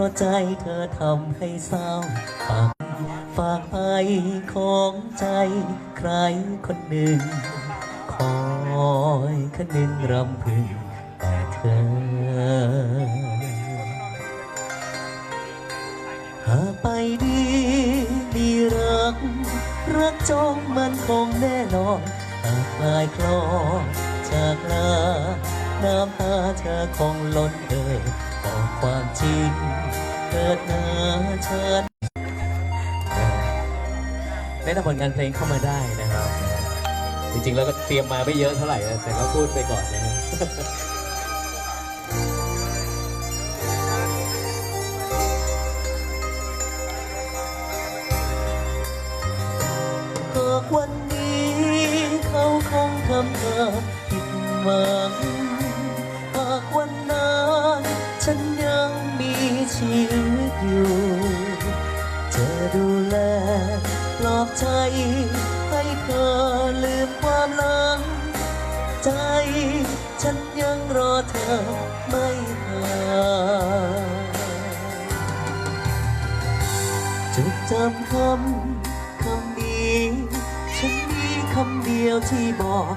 ราะใจเธอทำให้เศร้าฝากฝากไปของใจใครคนหนึ่ง คอยคนหนึ่งรำพึงแต่เธอ หาไปดีมีรัก รักจองมันคงแน่นอนหากลายคลอจากลา น้ำตาเธอคงล้นเอ่ยบอกความจริงเกิดนาเชิญแนะนำผลงานเพลงเข้ามาได้นะครับ จริงๆแล้วก็เตรียมมาไม่เยอะเท่าไหร่นะแต่ก็พูดไปก่อนนะหากวันนี้เขาคงทำเธอผิดหวัง ชีวิตอยู่จะดูแลปลอบใจ ให้เธอลืมความหลัง ใจ ฉันยังรอเธอไม่ห่างจดจำคำคำนี้ ฉันมีคำเดียวที่บอก